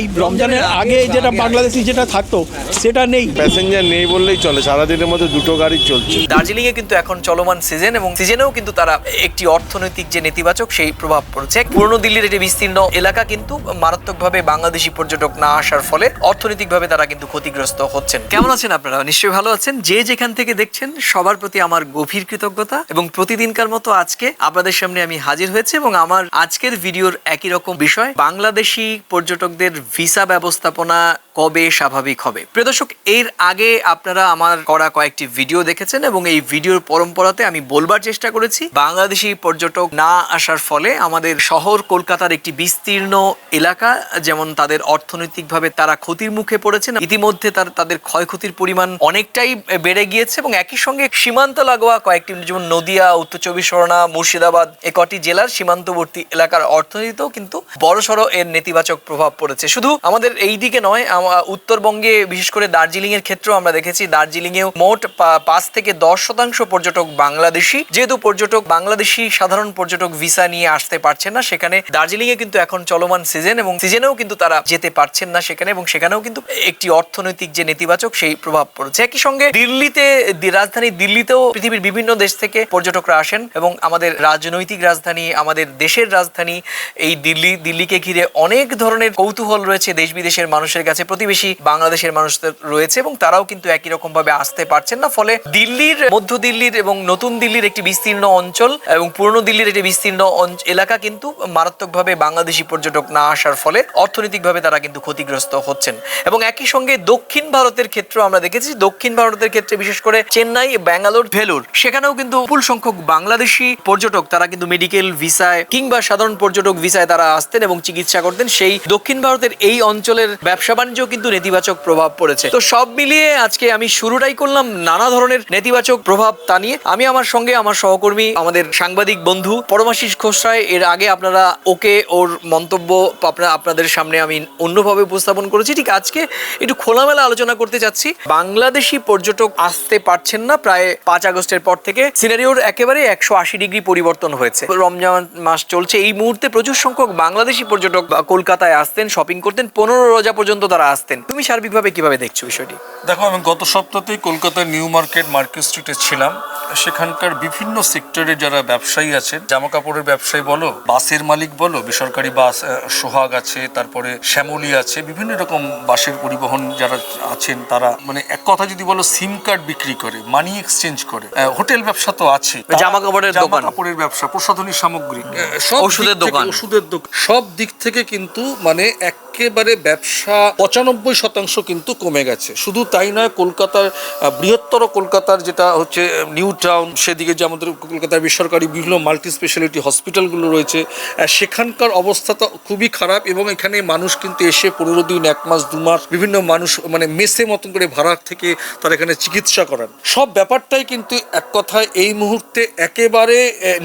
এই রমজানের আগে যেটা বাংলাদেশি যেটা থাকতো সেটা নেই। প্যাসেঞ্জার নেই বললেই চলে সারাদিনের মধ্যে দুটো গাড়ি চলছে। দার্জিলিং এ কিন্তু এখন চলমান সিজন এবং সিজনেও কিন্তু তারা একটি অর্থনৈতিক যে নেতিবাচক সেই প্রভাব পড়ছে। পুরনো দিল্লির একটি বিস্তীর্ণ এলাকা কিন্তু মারাত্মকভাবে বাংলাদেশি পর্যটক না আসার ফলে অর্থনৈতিকভাবে তারা কিন্তু ক্ষতিগ্রস্ত হচ্ছেন। কেমন আছেন আপনারা? নিশ্চয়ই ভালো আছেন। যে যেখান থেকে দেখছেন সবার প্রতি আমার গভীর কৃতজ্ঞতা এবং প্রতিদিনকার মতো আজকে আপনাদের সামনে আমি হাজির হয়েছে এবং আমার আজকের ভিডিওর একই রকম বিষয় বাংলাদেশি পর্যটকদের ভিসা ব্যবস্থাপনা কবে স্বাভাবিক হবে? প্রিয় দর্শক, এর আগে আপনারা আমার করা কয়েকটি ভিডিও দেখেছেন এবং এই ভিডিওর পরম্পরাতে আমি বলবার চেষ্টা করেছি, বাংলাদেশি পর্যটক না আসার ফলে আমাদের শহর কলকাতার একটি বিস্তীর্ণ এলাকা, যেমন তাদের অর্থনৈতিকভাবে তারা ক্ষতির মুখে পড়েছেন, ইতিমধ্যে তার, তাদের ক্ষয়ক্ষতির পরিমাণ অনেকটাই বেড়ে গিয়েছে এবং একই সঙ্গে সীমান্ত লাগোয়া কয়েকটি, যেমন নদিয়া, উত্তর চব্বিশ পরগনা, মুর্শিদাবাদ, এ কটি জেলার সীমান্তবর্তী এলাকার অর্থনীতিতেও কিন্তু বড়সড় এর নেতিবাচক প্রভাব পড়েছে। শুধু আমাদের এই দিকে নয় উত্তরবঙ্গে বিশেষ করে দার্জিলিং এর ক্ষেত্রেও আমরা দেখেছি দার্জিলিং এও মোট পাঁচ থেকে দশ শতাংশ পর্যটক বাংলাদেশি। যেহেতু পর্যটক বাংলাদেশি, সাধারণ পর্যটক ভিসা নিয়ে আসতে পারছেন না, সেখানে দার্জিলিং এ কিন্তু এখন চলমান সিজন এবং সিজনেও কিন্তু তারা যেতে পারছেন না সেখানে এবং সেখানেও কিন্তু একটি অর্থনৈতিক যে নেতিবাচক সেই প্রভাব পড়েছে। একই সঙ্গে দিল্লিতে রাজধানী দিল্লিতেও পৃথিবীর বিভিন্ন দেশ থেকে পর্যটকরা আসেন এবং আমাদের রাজনৈতিক রাজধানী, আমাদের দেশের রাজধানী এই দিল্লি, দিল্লিকে ঘিরে অনেক ধরনের কৌতূহল রয়েছে, দেশ বিদেশের মানুষের কাছে, প্রতিবেশী বাংলাদেশের মানুষদের রয়েছে এবং তারাও কিন্তু একই রকম ভাবে আসতে পারছেন না। ফলে দিল্লির, মধ্য দিল্লির এবং নতুন দিল্লির একটি বিস্তীর্ণ অঞ্চল এবং পুরনো দিল্লির একটি বিস্তীর্ণ এলাকা কিন্তু মারাত্মকভাবে বাংলাদেশি পর্যটক না আসার ফলে অর্থনৈতিকভাবে তারা কিন্তু ক্ষতিগ্রস্ত হচ্ছেন। এবং একই সঙ্গে দক্ষিণ ভারতের ক্ষেত্রেও আমরা দেখেছি, দক্ষিণ ভারতের ক্ষেত্রে বিশেষ করে চেন্নাই, ব্যাঙ্গালোর, ভেলুর, সেখানেও কিন্তু বিপুল সংখ্যক বাংলাদেশি পর্যটক তারা কিন্তু মেডিকেল ভিসায় কিংবা সাধারণ পর্যটক ভিসায় তারা আসতেন এবং চিকিৎসা করতেন। সেই দক্ষিণ ভারতের এই অঞ্চলের ব্যবসা বাণিজ্য কিন্তু নেতিবাচক প্রভাব পড়েছে। তো সব মিলিয়ে আজকে আমি শুরুটাই করলাম নানা ধরনের নেতিবাচক প্রভাব তা নিয়ে। আমি আমার সঙ্গে আমার সহকর্মী, আমাদের সাংবাদিক বন্ধু পরমাশিস খোসরায় এর আগে আপনারা ওকে ওর মন্তব্য আপনারা আপনাদের সামনে আমি অন্যভাবে উপস্থাপন করেছি। ঠিক আজকে একটু খোলামেলা আলোচনা করতে চাচ্ছি। বাংলাদেশি পর্যটক আসতে পারছেন না। প্রায় পাঁচ আগস্টের পর থেকে সিনারিওর একেবারে একশো আশি ডিগ্রি পরিবর্তন হয়েছে। রমজান মাস চলছে। এই মুহূর্তে প্রচুর সংখ্যক বাংলাদেশি পর্যটক কলকাতায় আসতেন শপিং করতেন পনেরো রোজা পর্যন্ত তারা আসতেন। তুমি সার্বিকভাবে কীভাবে দেখছ বিষয়টি? দেখো আমি গত সপ্তাহতেই কলকাতার নিউ মার্কেট মার্কেট স্ট্রিটে ছিলাম। সেখানকার বিভিন্ন সেক্টরে যারা ব্যবসায়ী আছেন জামা কাপড়ের ব্যবসায়ী বলো বাসের মালিক বলো বেসরকারি বাস সোহাগ আছে তারপরে শ্যামলী আছে বিভিন্ন রকম বাসের পরিবহন যারা আছেন তারা মানে এক কথা যদি বলো সিম কার্ড বিক্রি করে মানি এক্সচেঞ্জ করে হোটেল ব্যবসা তো আছে। জামা কাপড়ের জামা দোকান। কাপড়ের ব্যবসা প্রসাধনী সামগ্রী সব ওষুধের দোকান। ওষুধের দোকান। সব দিক থেকে কিন্তু মানে একেবারে ব্যবসা পঁচানব্বই শতাংশ কিন্তু কমে গেছে। শুধু তাই নয়, কলকাতার বৃহত্তর কলকাতার যেটা হচ্ছে নিউ টাউন, সেদিকে যে আমাদের কলকাতার বেসরকারি বিভিন্ন মাল্টি স্পেশালিটি হসপিটালগুলো রয়েছে সেখানকার অবস্থা তো খুবই খারাপ এবং এখানে মানুষ কিন্তু এসে পনেরো দিন, এক মাস, দু মাস বিভিন্ন মানুষ মানে মেসে মতন করে ভাড়া থেকে তারা এখানে চিকিৎসা করান। সব ব্যাপারটাই কিন্তু এক কথায় এই মুহূর্তে একেবারে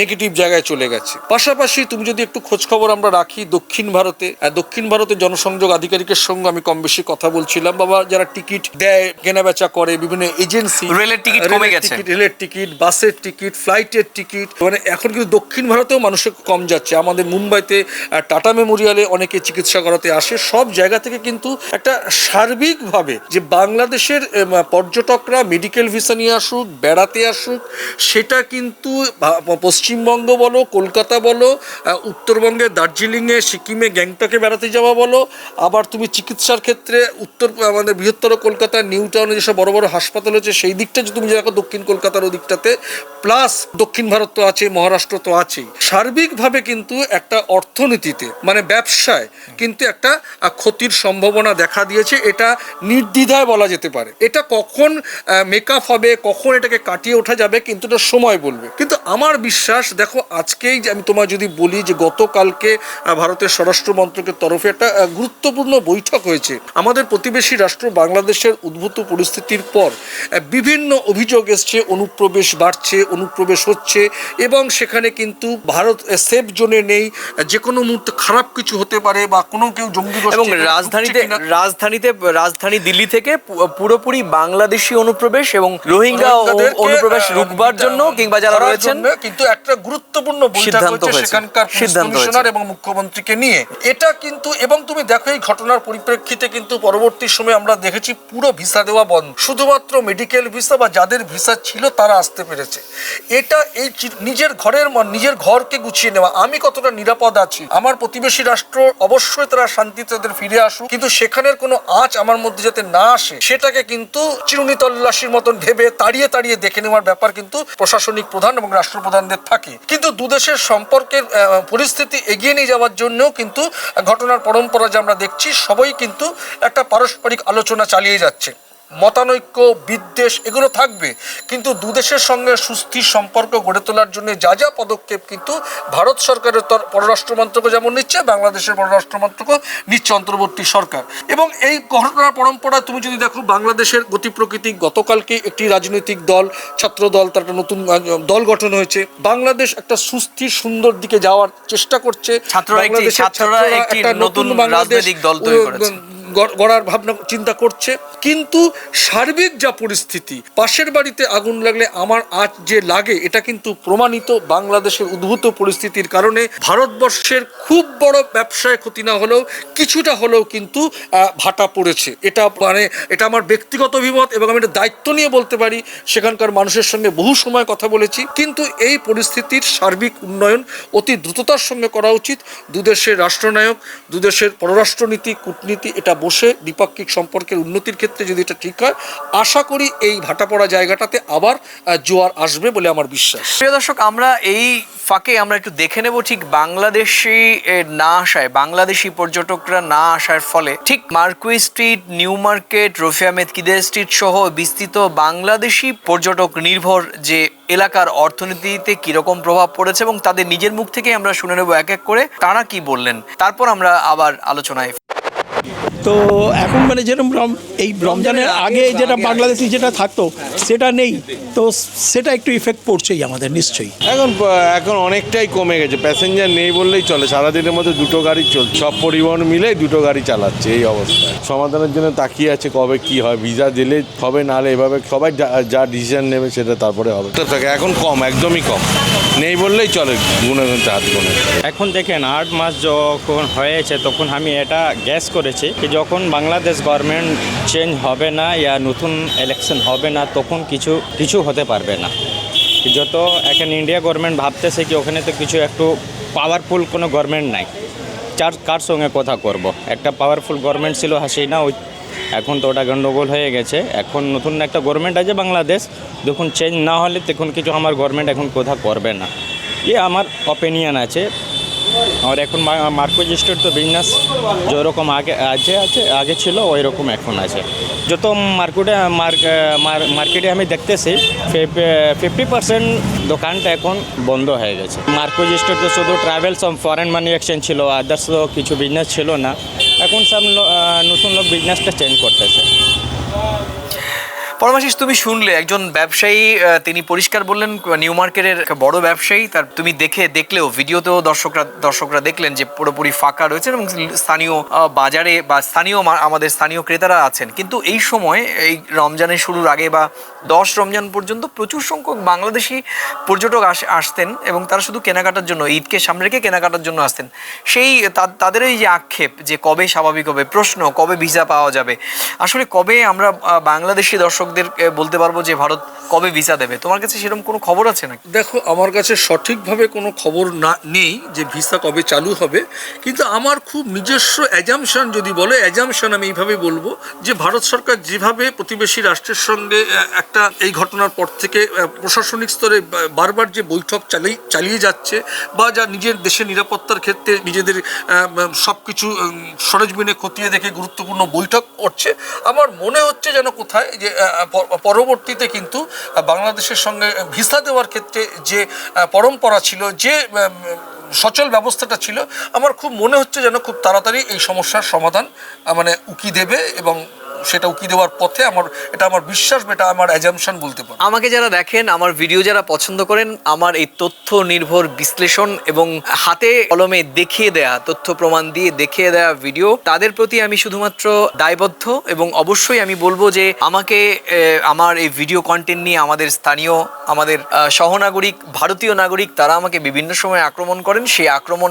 নেগেটিভ জায়গায় চলে গেছে। পাশাপাশি তুমি যদি একটু খোঁজখবর আমরা রাখি দক্ষিণ ভারতে দক্ষিণ ভারতের জনসংযোগ আধিকারিকের সঙ্গে আমি কম বেশি কথা বলছিলাম। বাবা যারা টিকিট দেয় কেনাবেচা করে বিভিন্ন এজেন্সি রেলের টিকিট কমে গেছে। রেলের টিকিট বাসের টিকিট ফ্লাইটের টিকিট মানে এখন কিন্তু দক্ষিণ ভারতেও মানুষের কম যাচ্ছে। আমাদের মুম্বাইতে টাটা মেমোরিয়ালে অনেকে চিকিৎসা করাতে আসে। সব জায়গা থেকে কিন্তু একটা সার্বিকভাবে যে বাংলাদেশের পর্যটকরা মেডিকেল ভিসা নিয়ে আসুক বেড়াতে আসুক সেটা কিন্তু পশ্চিমবঙ্গ বলো কলকাতা বলো উত্তরবঙ্গে দার্জিলিংয়ে সিকিমে গ্যাংটকে বেড়াতে যাওয়া বলো আবার তুমি চিকিৎসার ক্ষেত্রে উত্তর আমাদের বৃহত্তর কলকাতার নিউ টাউনে যেসব বড় বড় হাসপাতাল হচ্ছে, সেই দিকটা যদি তুমি দেখো দক্ষিণ কলকাতার ওদিকটাতে প্লাস দক্ষিণ ভারত তো আছে মহারাষ্ট্র তো আছেই, সার্বিকভাবে কিন্তু একটা অর্থনীতিতে মানে ব্যবসায় কিন্তু একটা ক্ষতির সম্ভাবনা দেখা দিয়েছে, এটা নির্দ্বিধায় বলা যেতে পারে। এটা কখন মেকআপ হবে, কখন এটাকে কাটিয়ে ওঠা যাবে, কিন্তু এটা সময় বলবে। কিন্তু আমার বিশ্বাস, দেখো আজকেই যে আমি তোমায় যদি বলি যে গতকালকে ভারতের স্বরাষ্ট্র মন্ত্রকের তরফে একটা গুরুত্বপূর্ণ বৈঠক হয়েছে। আমাদের প্রতিবেশী রাষ্ট্র বাংলাদেশের উদ্ভূত পরিস্থিতির পর বিভিন্ন অভিযোগ এসছে অনুপ্রবেশ বাড়ছে অনুপ্রবেশ হচ্ছে এবং সেখানে কিন্তু ভারত সেফ জোনে নেই। যে কোনো মুহূর্তে খারাপ কিছু হতে পারে বা কোনো কেউ জঙ্গি এবং রাজধানীতে রাজধানীতে রাজধানী দিল্লি থেকে পুরোপুরি বাংলাদেশি অনুপ্রবেশ এবং রোহিঙ্গা অনুপ্রবেশ রুখবার জন্য কিংবা যারা রয়েছেন কিন্তু একটা গুরুত্বপূর্ণ বৈঠক হয়েছে। সেখানকার সিদ্ধান্ত কমিশনার এবং মুখ্যমন্ত্রীকে নিয়ে। এটা কিন্তু এবং তুমি তুমি দেখো এই ঘটনার পরিপ্রেক্ষিতে কিন্তু পরবর্তী সময়ে আমরা দেখেছি পুরো ভিসা দেওয়া বন্ধ। শুধুমাত্র মেডিকেল ভিসা বা যাদের ভিসা ছিল তারা আসতে পেরেছে। এটা এই নিজের ঘরের নিজের ঘরকে গুছিয়ে নেওয়া। আমি কতটা নিরাপদ আছি? আমার প্রতিবেশী রাষ্ট্র অবশ্যই তারা শান্তিতে তাদের ফিরে আসুক। কিন্তু সেখানের কোনো আঁচ আমার মধ্যে যাতে না আসে, সেটাকে কিন্তু চিরুনি তল্লাশির মতন ভেবে তাড়িয়ে তাড়িয়ে দেখে নেওয়ার ব্যাপার কিন্তু প্রশাসনিক প্রধান এবং রাষ্ট্রপ্রধানদের থাকে। কিন্তু দুদেশের সম্পর্কের পরিস্থিতি এগিয়ে নিয়ে যাওয়ার জন্যও কিন্তু ঘটনার পরম্পরা আমরা দেখছি সবই কিন্তু একটা পারস্পরিক আলোচনা চালিয়ে যাচ্ছে। মতানৈক্য বিদ্বেষ এগুলো থাকবে। কিন্তু দুদেশের সঙ্গে সুস্থির সম্পর্ক গড়ে তোলার জন্য যা যা পদক্ষেপ কিন্তু ভারত সরকারের তর পররাষ্ট্র মন্ত্রক যেমন নিচ্ছে বাংলাদেশের পররাষ্ট্র মন্ত্রকও নিচ্ছে অন্তর্বর্তী সরকার। এবং এই ঘটনার পরম্পরা তুমি যদি দেখো বাংলাদেশের গতি প্রকৃতি গতকালকে একটি রাজনৈতিক দল ছাত্র দল তার একটা নতুন দল গঠন হয়েছে। বাংলাদেশ একটা সুস্থির সুন্দর দিকে যাওয়ার চেষ্টা করছে। বাংলাদেশের ছাত্ররা একটা নতুন রাজনৈতিক দল তৈরি করেছে। গড়- গড়ার ভাবনা, চিন্তা করছে। কিন্তু সার্বিক যা পরিস্থিতি, পাশের বাড়িতে আগুন লাগলে আমার আজ যে লাগে, এটা কিন্তু প্রমাণিত বাংলাদেশের উদ্ভূত পরিস্থিতির কারণে ভারতবর্ষের খুব বড় ব্যবসায় ক্ষতি না হলেও কিছুটা হলেও কিন্তু ভাটা পড়েছে। এটা মানে এটা আমার ব্যক্তিগত অভিমত এবং আমি এটা দায়িত্ব নিয়ে বলতে পারি, সেখানকার মানুষের সঙ্গে বহু সময় কথা বলেছি। কিন্তু এই পরিস্থিতির সার্বিক উন্নয়ন অতি দ্রুততার সঙ্গে করা উচিত। দুদেশের রাষ্ট্রনায়ক, দুদেশের পররাষ্ট্রনীতি, কূটনীতি, এটা বসে দ্বিপাক্ষিক সম্পর্কের উন্নতির ক্ষেত্রে যদি এটা ঠিক হয়, আশা করি এই ভাটা পড়া জায়গাটাতে আবার জোয়ার আসবে বলে আমার বিশ্বাস। প্রিয় দর্শক, আমরা এই ফাঁকে আমরা একটু দেখে নেব ঠিক বাংলাদেশি না আসায়, বাংলাদেশি পর্যটকরা না আসার ফলে ঠিক Marquis street, New Market, Rafi Ahmed street সহ বিস্তৃত বাংলাদেশি পর্যটক নির্ভর যে এলাকার অর্থনীতিতে কীরকম প্রভাব পড়েছে এবং তাদের নিজের মুখ থেকে আমরা শুনে নেব এক এক করে, তারা কি বললেন? তারপর আমরা আবার আলোচনায় তো এখন মানে যেরকম রম- এই রমজানের আগে যেটা বাংলাদেশি যেটা থাকতো সেটা নেই। তো সেটা একটু ইফেক্ট পড়ছেই আমাদের নিশ্চয়ই। এখন এখন অনেকটাই কমে গেছে। প্যাসেঞ্জার নেই বললেই চলে। সারাদিনের মধ্যে দুটো গাড়ি চলছে। সব পরিবহন মিলে দুটো গাড়ি চালাচ্ছে এই অবস্থায় সমাধানের জন্য তাকিয়ে আছে কবে কি হয়। ভিসা দিলে হবে নাহলে এভাবে সবাই যা- যা ডিসিশন নেবে সেটা তারপরে হবে। তো থাকে এখন কম একদমই কম। নেই বললেই চলে গুনে গুনতে হাত গুনে এখন দেখেন আট মাস যখন হয়েছে তখন আমি এটা গ্যাস করেছি যে যখন বাংলাদেশ গভর্নমেন্ট চেঞ্জ হবে না ইয়া নতুন ইলেকশন হবে না তখন কিছু কিছু হতে পারবে না। যত এখন ইন্ডিয়া গভর্নমেন্ট ভাবতেছে কি ওখানে তো কিছু একটু পাওয়ারফুল কোনো গভর্নমেন্ট নাই। চার, কার সঙ্গে কথা করব? একটা পাওয়ারফুল গভর্নমেন্ট ছিল হাসিনা, ওই এখন তো ওটা গণ্ডগোল হয়ে গেছে। এখন নতুন একটা গভর্নমেন্ট আছে বাংলাদেশ। দেখুন চেঞ্জ না হলে তখন কিছু আমার গভর্নমেন্ট এখন কোথাও করবে না। এ আমার অপিনিয়ন আছে। আর এখন মার্কো স্টোর তো বিজনেস যেরকম আগে আছে আছে, আগে ছিল ওই রকম এখন আছে। যত মার্কেটে মার্কেটে আমি দেখতেছি ফিফটি পার্সেন্ট দোকানটা এখন বন্ধ হয়ে গেছে। মার্কো স্টোর তো শুধু ট্রাভেলস ফরেন মানি এক্সচেঞ্জ ছিল আদার্স কিছু বিজনেস ছিল না। এখন সব নতুন লোক বিজনেসটা চেঞ্জ করতেছে। পরমাশিস, তুমি শুনলে, একজন ব্যবসায়ী তিনি পরিষ্কার বললেন, নিউ মার্কেটের বড় ব্যবসায়ী, তার তুমি দেখে, দেখলেও, ভিডিওতেও দর্শকরা দর্শকরা দেখলেন যে পুরোপুরি ফাঁকা রয়েছে এবং স্থানীয় বাজারে বা স্থানীয় আমাদের স্থানীয় ক্রেতারা আছেন। কিন্তু এই সময়, এই রমজানের শুরুর আগে বা দশ রমজান পর্যন্ত প্রচুর সংখ্যক বাংলাদেশি পর্যটক আস- আসতেন এবং তারা শুধু কেনাকাটার জন্য, ঈদকে সামনে রেখে কেনাকাটার জন্য আসতেন। সেই তাদের এই যে আক্ষেপ যে কবে স্বাভাবিক হবে, প্রশ্ন, কবে ভিসা পাওয়া যাবে, আসলে কবে আমরা বাংলাদেশি বাংলাদেশি দর্শকদের বলতে পারব যে ভারত কবে ভিসা দেবে। তোমার কাছে সেরকম কোনো খবর আছে নাকি? দেখো, আমার কাছে সঠিকভাবে কোনো খবর না, নেই যে ভিসা কবে চালু হবে। কিন্তু আমার খুব নিজস্ব অ্যাজামশন যদি বলে অ্যাজামশন আমি এইভাবে বলব যে ভারত সরকার যেভাবে প্রতিবেশী রাষ্ট্রের সঙ্গে একটা এই ঘটনার পর থেকে প্রশাসনিক স্তরে বারবার যে বৈঠক চালিয়ে চালিয়ে যাচ্ছে বা যা নিজের দেশের নিরাপত্তার ক্ষেত্রে নিজেদের সব কিছু সরজমিনে খতিয়ে দেখে গুরুত্বপূর্ণ বৈঠক করছে। আমার মনে হচ্ছে যেন কোথায় যে পরবর্তীতে কিন্তু বাংলাদেশের সঙ্গে ভিসা দেওয়ার ক্ষেত্রে যে পরম্পরা ছিল, যে সচল ব্যবস্থাটা ছিল, আমার খুব মনে হচ্ছে যেন খুব তাড়াতাড়ি এই সমস্যার সমাধান মানে উকি দেবে এবং সেটা উকি দেওয়ার পথে আমার, এটা আমার বিশ্বাস এটা আমার অ্যাজামশন বলতে পারো। আমাকে যারা দেখেন, আমার ভিডিও যারা পছন্দ করেন, আমার এই তথ্য নির্ভর বিশ্লেষণ এবং হাতে কলমে দেখিয়ে দেয়া, তথ্য প্রমাণ দিয়ে দেখিয়ে দেয়া ভিডিও তাদের প্রতি আমি শুধুমাত্র দায়বদ্ধ এবং অবশ্যই আমি বলব যে আমাকে আমার এই ভিডিও কন্টেন্ট নিয়ে আমাদের স্থানীয়, আমাদের সহনাগরিক, ভারতীয় নাগরিক, তারা আমাকে বিভিন্ন সময় আক্রমণ করেন। সেই আক্রমণ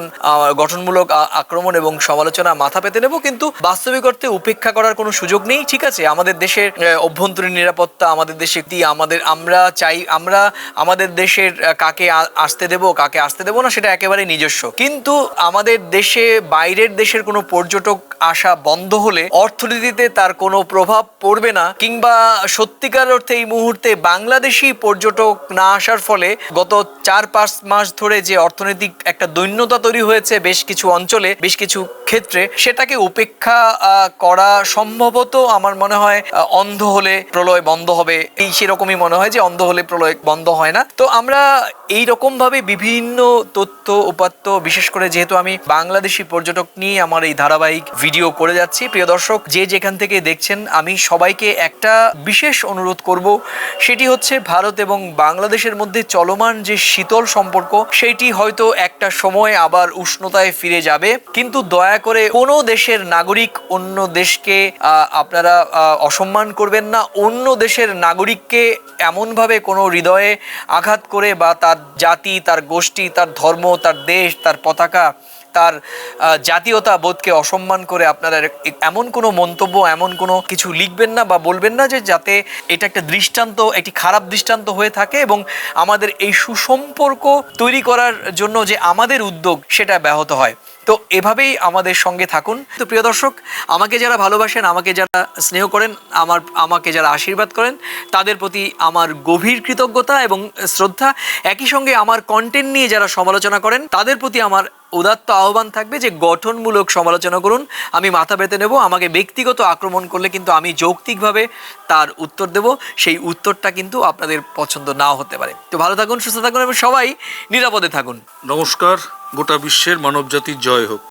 গঠনমূলক আক্রমণ এবং সমালোচনা মাথা পেতে নেব। কিন্তু বাস্তবিক অর্থে উপেক্ষা করার কোনো সুযোগ নেই। ঠিক আছে, আমাদের দেশের অভ্যন্তরীণ নিরাপত্তা, আমাদের দেশে কি আমাদের, আমরা চাই, আমরা আমাদের দেশের কাকে আসতে দেব, কাকে আসতে দেব না, সেটা একেবারে নিজস্ব। কিন্তু আমাদের দেশে, বাইরের দেশের কোনো পর্যটক আসা বন্ধ হলে অর্থনীতিতে তার কোনো প্রভাব পড়বে না, কিংবা সত্যিকার অর্থে এই মুহূর্তে বাংলাদেশি পর্যটক না আসার ফলে গত চার পাঁচ মাস ধরে যে অর্থনৈতিক একটা দৈন্যতা তৈরি হয়েছে বেশ কিছু অঞ্চলে, বেশ কিছু ক্ষেত্রে, সেটাকে উপেক্ষা করা সম্ভবত আমার মনে হয় অন্ধ হলে প্রলয় বন্ধ হবে। এই সেরকমই মনে হয় যে অন্ধ হলে প্রলয় বন্ধ হয় না। তো আমরা এই রকম ভাবে বিভিন্ন তথ্য উপাত্ত বিশেষ করে যেহেতু আমি বাংলাদেশি পর্যটক নিয়ে আমার এই ধারাবাহিক ভিডিও করে যাচ্ছি প্রিয় দর্শক যে যেখান থেকে দেখছেন আমি সবাইকে একটা বিশেষ অনুরোধ করব। সেটি হচ্ছে ভারত এবং বাংলাদেশের মধ্যে চলমান যে শীতল সম্পর্ক সেটি হয়তো একটা সময় আবার উষ্ণতায় ফিরে যাবে। কিন্তু দয়া করে কোনো দেশের নাগরিক অন্য দেশকে আহ, আপনারা অসম্মান করবেন না, অন্য দেশের নাগরিককে এমনভাবে কোনো হৃদয়ে আঘাত করে বা তার জাতি, তার গোষ্ঠী, তার ধর্ম, তার দেশ, তার পতাকা, তার জাতীয়তা বোধকে অসম্মান করে আপনারা এমন কোনো মন্তব্য, এমন কোনো কিছু লিখবেন না বা বলবেন না যে যাতে এটা একটা দৃষ্টান্ত, একটি খারাপ দৃষ্টান্ত হয়ে থাকে এবং আমাদের এই সুসম্পর্ক তৈরি করার জন্য যে আমাদের উদ্যোগ সেটা ব্যাহত হয়। তো এভাবেই আমাদের সঙ্গে থাকুন। তো প্রিয় দর্শক, আমাকে যারা ভালোবাসেন, আমাকে যারা স্নেহ করেন, আমার, আমাকে যারা আশীর্বাদ করেন, তাদের প্রতি আমার গভীর কৃতজ্ঞতা এবং শ্রদ্ধা। একই সঙ্গে আমার কন্টেন্ট নিয়ে যারা সমালোচনা করেন, তাদের প্রতি আমার উদাত্ত আহ্বান থাকবে যে গঠনমূলক সমালোচনা করুন। আমি মাথা পেতে নেব, আমাকে ব্যক্তিগত আক্রমণ করলে কিন্তু আমি যৌক্তিকভাবে তার উত্তর দেব। সেই উত্তরটা কিন্তু আপনাদের পছন্দ নাও হতে পারে। তো ভালো থাকুন, সুস্থ থাকুন এবং সবাই নিরাপদে থাকুন। নমস্কার, গোটা বিশ্বের মানবজাতির জয় হোক।